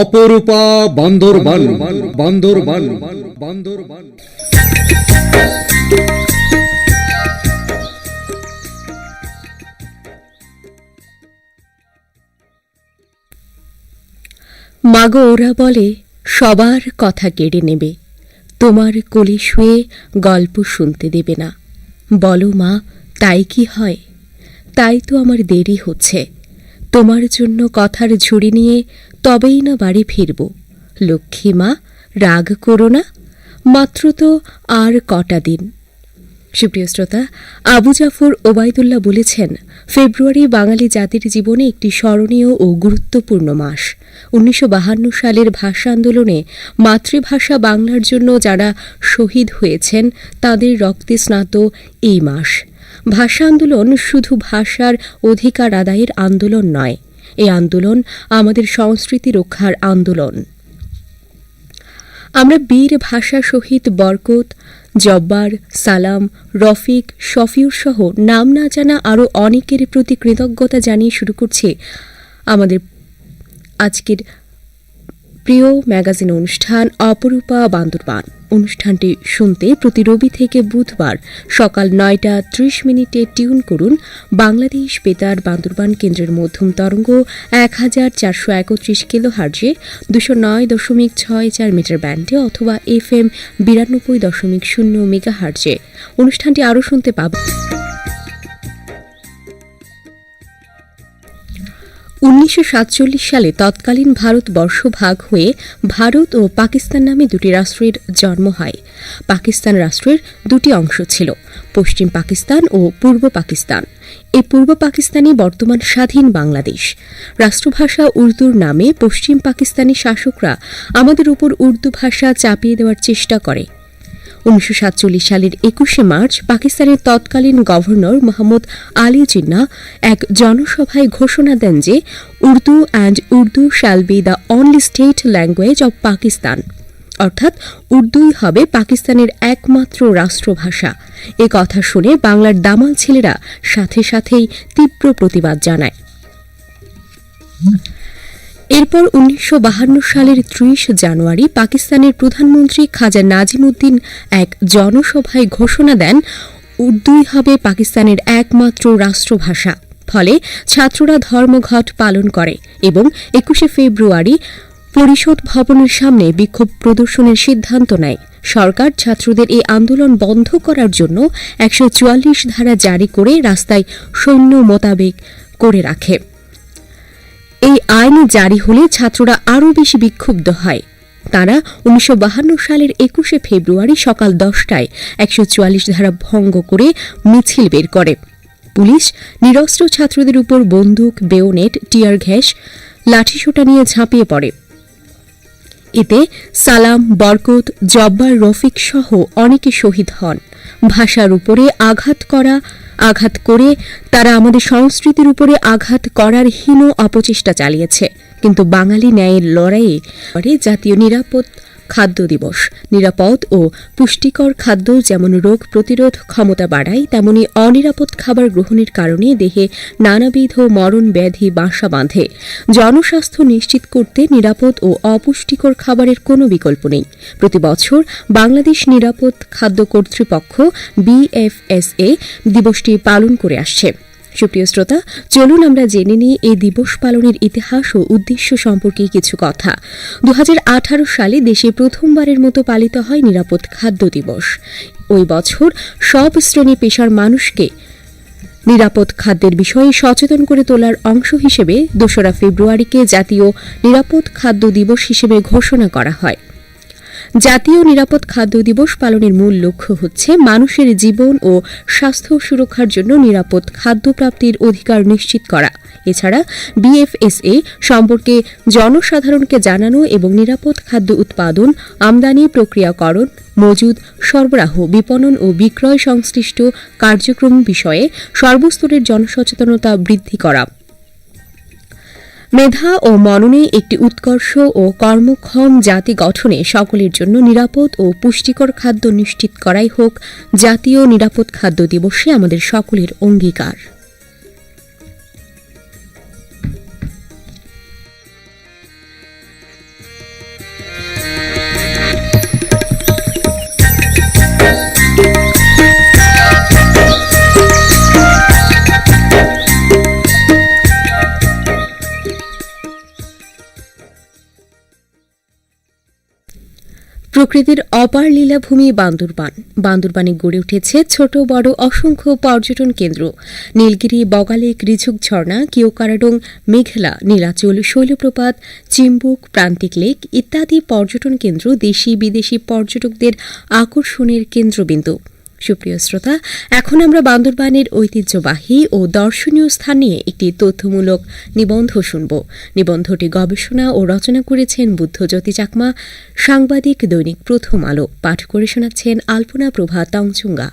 অপরূপা বান্দরবান। বান্দরবান। বান্দরবান মাগো, ওরা বলে, সবার কথা কেড়ে নেবে। তোমার কোলে শুয়ে গল্প শুনতে দেবে না। বলো মা, তাই কি হয়? তাই তো আমার দেরি হচ্ছে। তোমার জন্য কথার ঝুড়ি নিয়ে তবেই না বাড়ি ফিরব। লক্ষ্মী মা, রাগ করো না। মাত্র তো আর কটা দিন। সুপ্রিয় শ্রোতা, আবু জাফর ওবায়দুল্লাহ বলেছেন, ফেব্রুয়ারি বাঙালি জাতির জীবনে একটি স্মরণীয় ও গুরুত্বপূর্ণ মাস। উনিশশো সালের ভাষা আন্দোলনে মাতৃভাষা বাংলার জন্য যারা শহীদ হয়েছেন, তাদের রক্তে স্নাত এই মাস। ভাষা আন্দোলন শুধু ভাষার অধিকার আদায়ের আন্দোলন নয় এই আন্দোলন আমাদের সংস্কৃতি রক্ষার আন্দোলন। আমরা বীর ভাষা শহীদ বরকত, জব্বার, সালাম, রফিক, শফিউর সহ নাম না জানা আরও অনেকের প্রতি কৃতজ্ঞতা জানিয়ে শুরু করছি আমাদের আজকের প্রিয় ম্যাগাজিন অনুষ্ঠান অপরূপা বান্দরবান। অনুষ্ঠানটি শুনতে প্রতি রবি থেকে বুধবার সকাল নয়টা ত্রিশ মিনিটে টিউন করুন বাংলাদেশ বেতার বান্দরবান কেন্দ্রের মধ্যম তরঙ্গ এক হাজার চারশো একত্রিশ কিলো হার্জে দুশো নয় দশমিক ছয় চার মিটার ব্যান্ডে অথবা এফ এম বিরানব্বই দশমিক শূন্য মেগা হার্জে অনুষ্ঠানটি আরও শুনতে পাবেন উনিশশো সাতচল্লিশ সালে তৎকালীন ভারতবর্ষ ভাগ হয়ে ভারত ও পাকিস্তান নামে দুটি রাষ্ট্রের জন্ম হয়। পাকিস্তান রাষ্ট্রের দুটি অংশ ছিল, পশ্চিম পাকিস্তান ও পূর্ব পাকিস্তান। এই পূর্ব পাকিস্তানই বর্তমান স্বাধীন বাংলাদেশ। রাষ্ট্রভাষা উর্দুর নামে পশ্চিম পাকিস্তানি শাসকরা আমাদের উপর উর্দু ভাষা চাপিয়ে দেওয়ার চেষ্টা করে। উনিশশো সাতচল্লিশ সালের একুশে মার্চ পাকিস্তানের তৎকালীন গভর্নর মোহাম্মদ আলী জিন্না এক জনসভায় ঘোষণা দেন যে Urdu and Urdu shall be the only state language of Pakistan. অর্থাৎ উর্দুই হবে পাকিস্তানের একমাত্র রাষ্ট্রভাষা। এ কথা শুনে বাংলার দামাল ছেলেরা সাথে সাথেই তীব্র প্রতিবাদ জানায়। এরপর উনিশশো সালের ত্রিশ জানুয়ারি পাকিস্তানের প্রধানমন্ত্রী খাজা নাজিমুদ্দিন এক জনসভায় ঘোষণা দেন, উর্দুই হবে পাকিস্তানের একমাত্র রাষ্ট্রভাষা। ফলে ছাত্ররা ধর্মঘট পালন করে এবং একুশে ফেব্রুয়ারি পরিষদ ভবনের সামনে বিক্ষোভ প্রদর্শনের সিদ্ধান্ত নেয়। সরকার ছাত্রদের এই আন্দোলন বন্ধ করার জন্য একশো চুয়াল্লিশ ধারা জারি করে রাস্তায় সৈন্য মোতাবেক করে রাখে। এই আইন জারি হলে ছাত্ররা আরও বেশি বিক্ষুব্ধ হয়। তারা উনিশশো সালের একুশে ফেব্রুয়ারি সকাল দশটায় একশো ধারা ভঙ্গ করে মিছিল বের করে। পুলিশ নিরস্ত্র ছাত্রদের উপর বন্দুক, বেওনেট, টিয়ার ঘ্যাস, লাঠিসোঁটা নিয়ে ঝাঁপিয়ে পড়ে। এতে সালাম, বরকত, জব্বার, রফিক সহ অনেকে শহীদ হন। ভাষার উপরে আঘাত করা, আঘাত করে তারা আমাদের সংস্কৃতির উপরে আঘাত করার হীন অপচেষ্টা চালিয়েছে। কিন্তু বাঙালি ন্যায়ের লড়াইয়ে জাতীয় নিরাপদ খাদ্য দিবস। নিরাপদ ও পুষ্টিকর খাদ্য যেমন রোগ প্রতিরোধ ক্ষমতা বাড়ায়, তেমনি অনিরাপদ খাবার গ্রহণের কারণে দেহে নানাবিধ মরণ ব্যাধি বাসা বাঁধে। জনস্বাস্থ্য নিশ্চিত করতে নিরাপদ ও অপুষ্টিকর খাবারের কোনো বিকল্প নেই। প্রতি বছর বাংলাদেশ নিরাপদ খাদ্য কর্তৃপক্ষ বিএফএসএ দিবসটি পালন করে আসছে। সুপ্রিয় শ্রোতা, চলুন আমরা জেনে নিই এই দিবস পালনের ইতিহাস ও উদ্দেশ্য সম্পর্কে কিছু কথা। দু হাজার আঠারো সালে দেশে প্রথমবারের মতো পালিত হয় নিরাপদ খাদ্য দিবস। ওই বছর সব শ্রেণি পেশার মানুষকে নিরাপদ খাদ্যের বিষয়ে সচেতন করে তোলার অংশ হিসেবে দোসরা ফেব্রুয়ারিকে জাতীয় নিরাপদ খাদ্য দিবস হিসেবে ঘোষণা করা হয়। জাতীয় নিরাপদ খাদ্য দিবস পালনের মূল লক্ষ্য হচ্ছে মানুষের জীবন ও স্বাস্থ্য সুরক্ষার জন্য নিরাপদ খাদ্য প্রাপ্তির অধিকার নিশ্চিত করা। এছাড়া বিএফএসএ সম্পর্কে জনসাধারণকে জানানো এবং নিরাপদ খাদ্য উৎপাদন, আমদানি প্রক্রিয়াকরণ, মজুদ, সরবরাহ, বিপণন ও বিক্রয় সংশ্লিষ্ট কার্যক্রম বিষয়ে সর্বস্তরের জনসচেতনতা বৃদ্ধি করা। মেধা ও মননে একটি উৎকর্ষ ও কর্মক্ষম জাতি গঠনে সকলের জন্য নিরাপদ ও পুষ্টিকর খাদ্য নিশ্চিত করাই হোক জাতীয় নিরাপদ খাদ্য দিবসে আমাদের সকলের অঙ্গীকার। প্রকৃতির অপার লীলাভূমি বান্দরবান। বান্দরবানে গড়ে উঠেছে ছোট, বড়, অসংখ্য পর্যটন কেন্দ্র। নীলগিরি, বগালেক, রিঝুক ঝর্ণা কিওকারাডং মেঘলা, নীলাচল, শৈলপ্রপাত, চিম্বুক, প্রান্তিক লেক ইত্যাদি পর্যটন কেন্দ্র দেশি বিদেশি পর্যটকদের আকর্ষণের কেন্দ্রবিন্দু। সুপ্রিয় শ্রোতা, এখন আমরা বান্দরবানের ঐতিহ্যবাহী ও দর্শনীয় স্থান নিয়ে একটি তথ্যমূলক নিবন্ধ শুনব। নিবন্ধটি গবেষণা ও রচনা করেছেন বুদ্ধজ্যোতি চাকমা, সাংবাদিক দৈনিক প্রথম আলো। পাঠ করে শোনাচ্ছেন আলপনা প্রভা তংচুঙ্গা।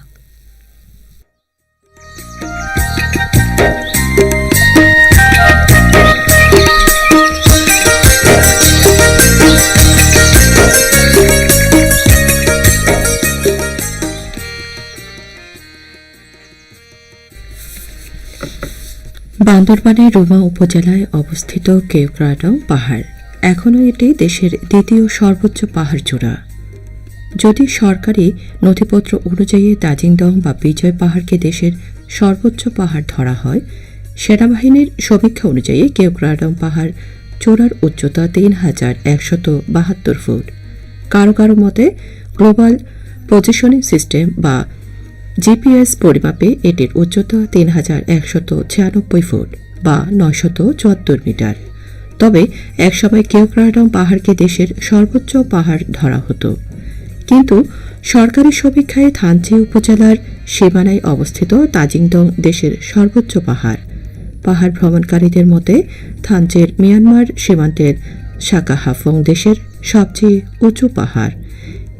বান্দরবানের রুমা উপজেলায় অবস্থিত কেওক্রাডং পাহাড়। এখনও এটি দেশের দ্বিতীয় সর্বোচ্চ পাহাড় চূড়া। যদি সরকারি নথিপত্র অনুযায়ী দাজিংডং বা বিজয় পাহাড়কে দেশের সর্বোচ্চ পাহাড় ধরা হয়, সেনাবাহিনীর সমীক্ষা অনুযায়ী কেওক্রাডং পাহাড় চূড়ার উচ্চতা তিন হাজার একশত বাহাত্তর ফুট। কারও কারও মতে, গ্লোবাল পজিশনিং সিস্টেম বা জিপিএস পরিমাপে এটির উচ্চতা তিন হাজার একশত ছিয়ানব্বই ফুট বা নয়শত চুয়াত্তর মিটার। তবে একসময় কেওক্রাডং পাহাড়কে দেশের সর্বোচ্চ পাহাড় ধরা হতো। কিন্তু সরকারি সমীক্ষায় থানচি উপজেলার সীমানায় অবস্থিত তাজিংডং দেশের সর্বোচ্চ পাহাড়। পাহাড় ভ্রমণকারীদের মতে, থানচের মিয়ানমার সীমান্তের শাকাহাফং দেশের সবচেয়ে উঁচু পাহাড়।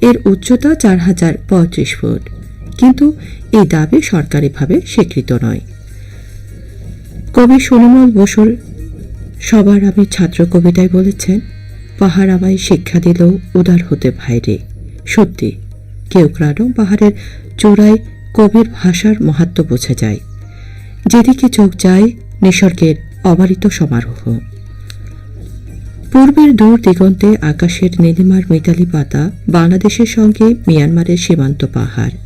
এর উচ্চতা চার হাজার পঁয়ত্রিশ ফুট। কিন্তু এই দাবি সরকারিভাবে স্বীকৃত নয়। কবি সুনিমল বসুর সবার আমি ছাত্র কবিতায় বলেছেন, পাহাড় আমায় শিক্ষা দিল উদার হতে ভাইরে সত্যি কেউক্রাডং পাহাড়ের চূড়ায় কবির ভাষার মাহাত্ম বোঝা যায়। যেদিকে চোখ যায়, নিসর্গের অবারিত সমারোহ। পূর্বের দূর দিগন্তে আকাশের নীলিমার মিতালি পাতা বাংলাদেশের সঙ্গে মিয়ানমারের সীমান্ত পাহাড়।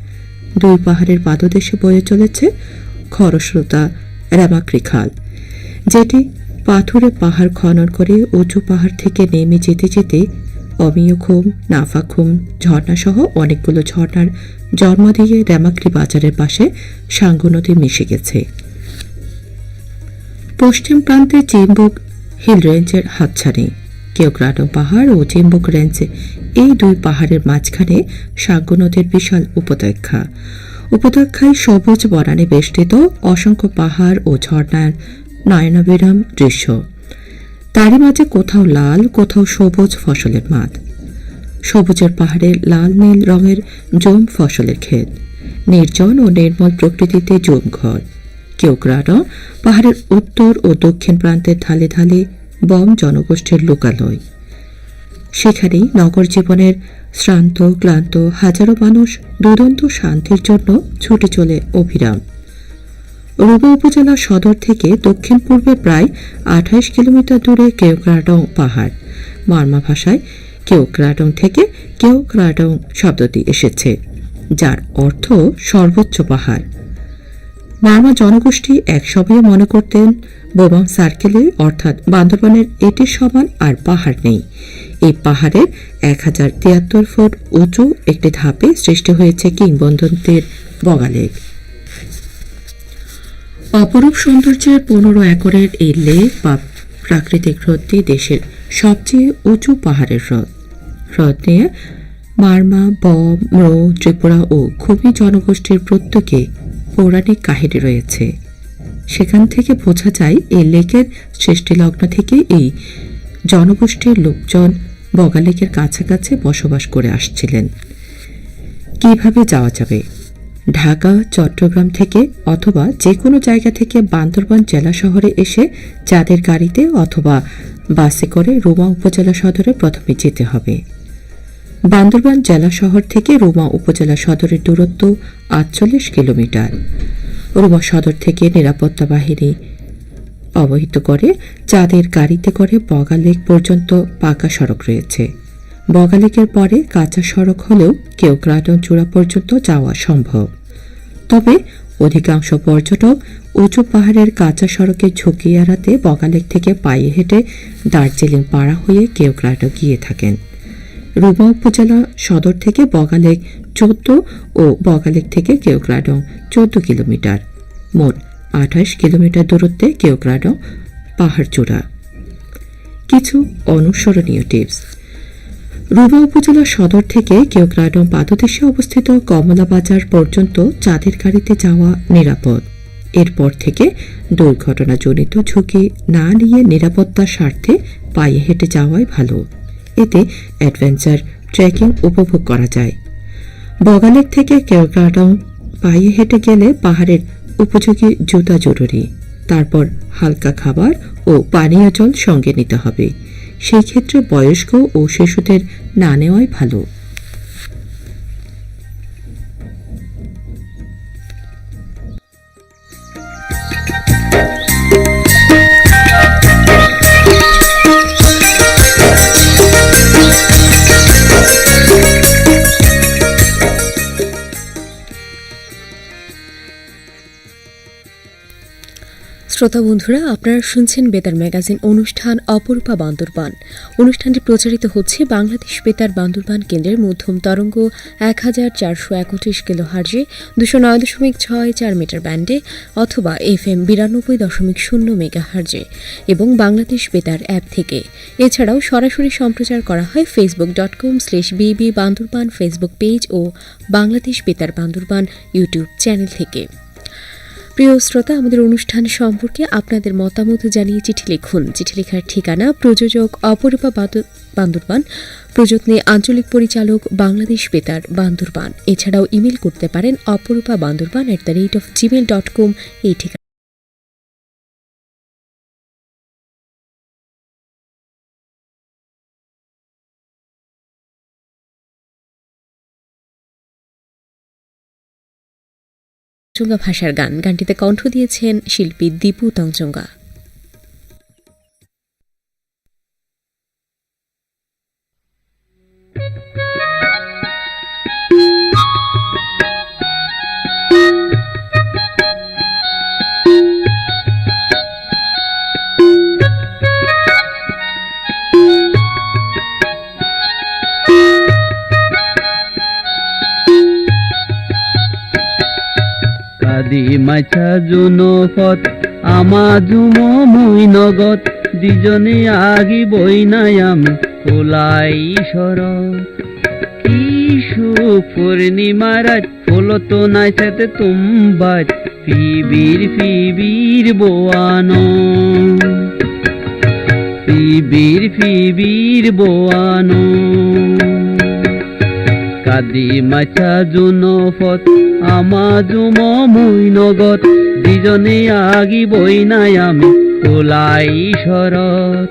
দুই পাহাড়ের পাদদেশে বয়ে চলেছে খরস্রোতা রামাক্রি খাল। যেটি পাথুরে পাহাড় খনন করে উঁচু পাহাড় থেকে নেমে যেতে যেতে অমিয়খুম নাফাখুম ঝর্ণাসহ অনেকগুলো ঝর্ণার জন্ম দিয়ে র্যামাক্রি বাজারের পাশে সাঙ্গু নদী মিশে গেছে। পশ্চিম প্রান্তে চিম্বুক হিল রেঞ্জের হাতছানি। কেওগ্রাডো পাহাড় ও চিম্বুক রেঞ্জে এই দুই পাহাড়ের মাঝখানে সাঙ্গু নদীর বিশাল উপত্যকা। উপত্যকায় সবুজ বনানে বেষ্টিত অসংখ্য পাহাড় ও ঝর্ণার নয়নাবিরাম দৃশ্য। তারই মাঝে কোথাও লাল, কোথাও সবুজ ফসলের মাঠ। সবুজের পাহাড়ে লাল, নীল রঙের জম ফসলের ক্ষেত। নির্জন ও নির্মল প্রকৃতিতে জম ঘর। কেউক্রানো পাহাড়ের উত্তর ও দক্ষিণ প্রান্তের ঢালে ঢালে বম জনগোষ্ঠীর লোকালয়। সেখানেই নগর জীবনের শ্রান্ত, ক্লান্ত, হাজারো মানুষ দুরন্ত শান্তির জন্য ছুটে চলে অভিরাম। রুবা উপজেলা সদর থেকে দক্ষিণ পূর্বে প্রায় আঠাইশ কিলোমিটার দূরে কেওক্রাডং পাহাড়। মার্মা ভাষায় কেওক্রাডং থেকে কেওক্রাডং শব্দটি এসেছে, যার অর্থ সর্বোচ্চ পাহাড়। মারমা জনগোষ্ঠী এক একসময়ে মনে করতেন, বোমাং সার্কেলে, অর্থাৎ বান্দরবানের এটির সমান আর পাহাড় নেই। এই পাহাড়ের এক হাজার তিয়াত্তর ফুট উঁচু একটি ধাপে সৃষ্টি হয়েছে কিংবদন্তির বগালেক। অপরূপ সৌন্দর্যের পনেরো একরের এই লেক বা প্রাকৃতিক হ্রদটি দেশের সবচেয়ে উঁচু পাহাড়ের হ্রদ। হ্রদ নিয়ে মারমা, বম ম্রো ত্রিপুরা ও খুবই জনগোষ্ঠীর প্রত্যেকে পৌরাণিক কাহিনী রয়েছে। সেখান থেকে বোঝা যায়, এই লেকের সৃষ্টিলগ্ন থেকে এই জনগোষ্ঠীর লোকজন বগালেকের কাছাকাছি বসবাস করে আসছিলেন। কীভাবে যাওয়া যাবে? ঢাকা, চট্টগ্রাম থেকে অথবা যে কোনো জায়গা থেকে বান্দরবান জেলা শহরে এসে যাদের গাড়িতে অথবা বাসে করে রোমা উপজেলা সদরে প্রথমে যেতে হবে। বান্দরবান জেলা শহর থেকে রুমা উপজেলা সদরের দূরত্ব আটচল্লিশ কিলোমিটার। রুমা সদর থেকে নিরাপত্তা বাহিনী অবহিত করে যাদের গাড়িতে করে বগালেক পর্যন্ত পাকা সড়ক রয়েছে। বগালেকের পরে কাঁচা সড়ক হলেও কেউ গ্রাডন চূড়া পর্যন্ত যাওয়া সম্ভব। তবে অধিকাংশ পর্যটক উঁচু পাহাড়ের কাঁচা সড়কের ঝুঁকি এড়াতে বগালেক থেকে পায়ে হেঁটে দার্জিলিং পাড়া হয়ে কেওক্রাডো গিয়ে থাকেন। রুবা উপজেলা সদর থেকে বগালেক চোদ্দ ও বগালেক থেকে কেওক্রাডং চোদ্দ কিলোমিটার। মোট আঠাশ কিলোমিটার দূরত্বে কেওক্রাডং পাহাড়চূড়া। কিছু অনুসরণীয় টিপস। রুবা উপজেলা সদর থেকে কেওক্রাডং পাদদেশে অবস্থিত কমলা বাজার পর্যন্ত চাঁদের গাড়িতে যাওয়া নিরাপদ। এরপর থেকে দুর্ঘটনাজনিত ঝুঁকি না নিয়ে নিরাপত্তার স্বার্থে পায়ে হেঁটে যাওয়াই ভালো। এতে অ্যাডভেঞ্চার ট্রেকিং উপভোগ করা যায়। বগালেক থেকে কেওক্রাডং পায়ে হেঁটে গেলে পাহাড়ের উপযোগী জুতা জরুরি। তারপর হালকা খাবার ও পানীয় জল সঙ্গে নিতে হবে। সেই ক্ষেত্রে বয়স্ক ও শিশুদের না নেওয়াই ভালো। শ্রোতা বন্ধুরা, আপনারা শুনছেন বেতার ম্যাগাজিন অনুষ্ঠান অপরূপা বান্দরবান। অনুষ্ঠানটি প্রচারিত হচ্ছে বাংলাদেশ বেতার বান্দরবান কেন্দ্রের মধ্যম তরঙ্গ এক হাজার চারশো একত্রিশ কিলো হার্জে দুশো নয় দশমিক ছয় চার মিটার ব্যান্ডে অথবা এফ এম বিরানব্বই দশমিক শূন্য মেগা হার্জে এবং বাংলাদেশ বেতার অ্যাপ থেকে। এছাড়াও সরাসরি সম্প্রচার করা হয় Facebook dot com slash B B Bandarban Facebook page ও বাংলাদেশ বেতার বান্দরবান ইউটিউব চ্যানেল থেকে। প্রিয় শ্রোতা, আমাদের অনুষ্ঠান সম্পর্কে আপনাদের মতামত জানিয়ে চিঠি লিখুন। চিঠি লেখার ঠিকানা প্রযোজক অপরূপা বান্দরবান, প্রযত্নে আঞ্চলিক পরিচালক বাংলাদেশ বেতার বান্দরবান। এছাড়াও ইমেল করতে পারেন Aparupa Bandarban at the rate of Gmail dot com এই ঠিকানা তঞ্চঙ্গা ভাষার গান। গানটিতে কণ্ঠ দিয়েছেন শিল্পী দীপু তঞ্চঙ্গা কাদি মাছা জুনো ফত আমা জুমো মুই নগদ দুজনে আগি বই নাই আমি কোলাই শরৎ। কি সুখ পূর্ণিমা রাত ফুলত নাই সাথে তুম্বাত ফিবির ফিবির বোয়ানো। ফিবির ফিবির বোয়ানো। কাদি মাছা জুনো ফত আমা জুম মুই নগদ দুজনে আগি বই নাই আমি কোলাই শরৎ।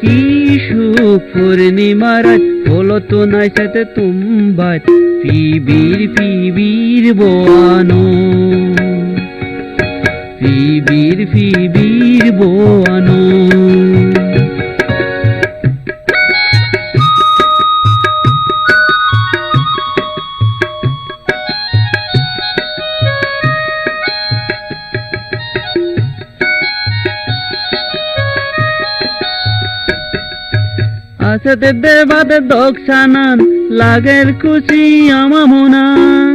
কি সুখ পূর্ণিমার হলো তো নাই সাথে তুম্বাত ফিবির ফিবির বোয়ানো। ফিবির ফিবির বোয়ানো। আসাতে দেবাদে দক্ষানান লাগের খুশি আমা মনান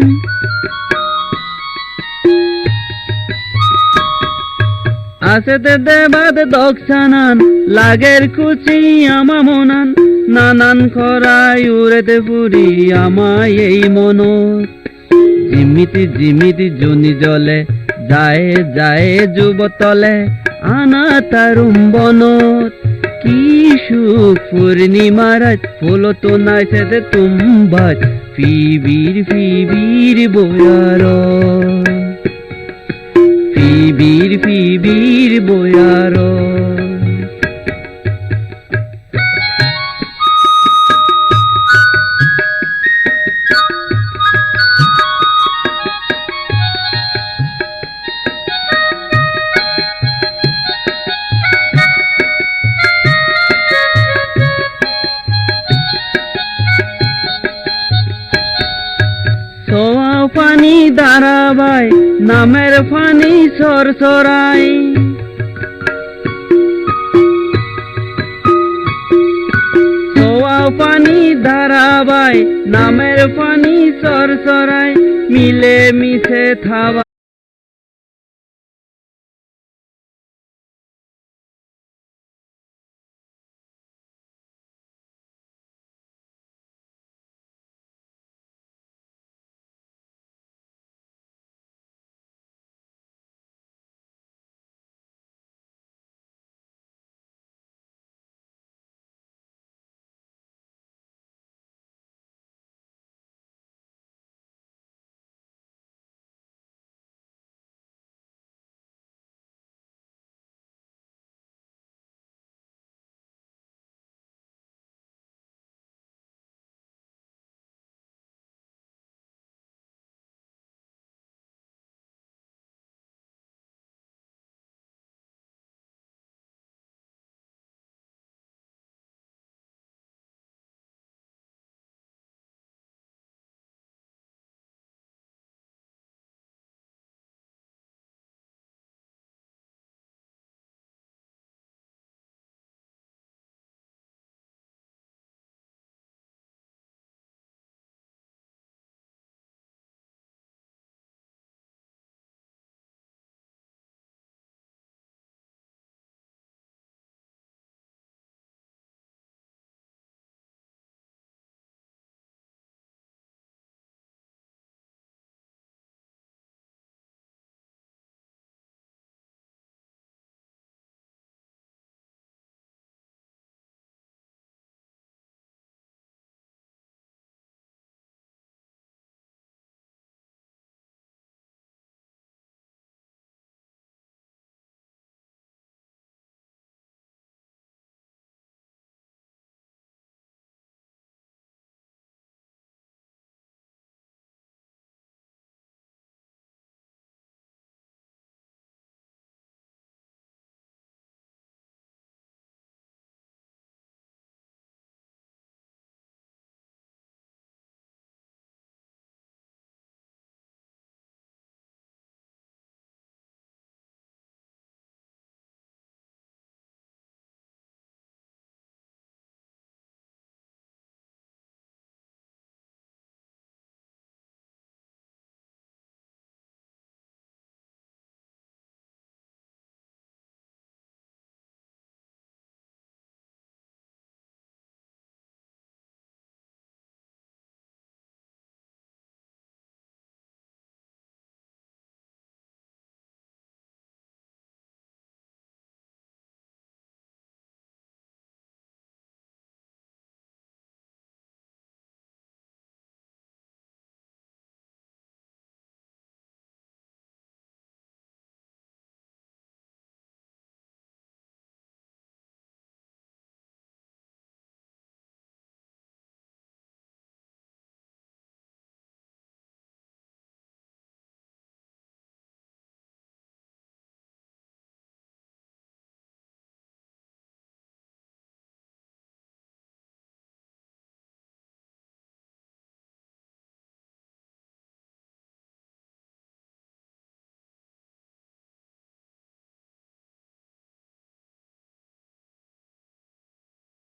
আসাতে দেবাদে দক্ষানান লাগের খুশি আমা মনান নানান খরাই উড়েতে ফুরি আমায় এই মনত জিমিতি জিমিতি জুনি জলে, যায় যায় যুবতলে, আনা তারুম বনত কি সুখ পূর্ণিমার ফুল তো নাই সেতে বয়ার ফিবির ফিবির বয়ার দাঁড়াবাই নামের ফানি সর সরাই। সোয়া পানি ধারাবাই নামের পানি সরসরাই মিলে মিশে থাবা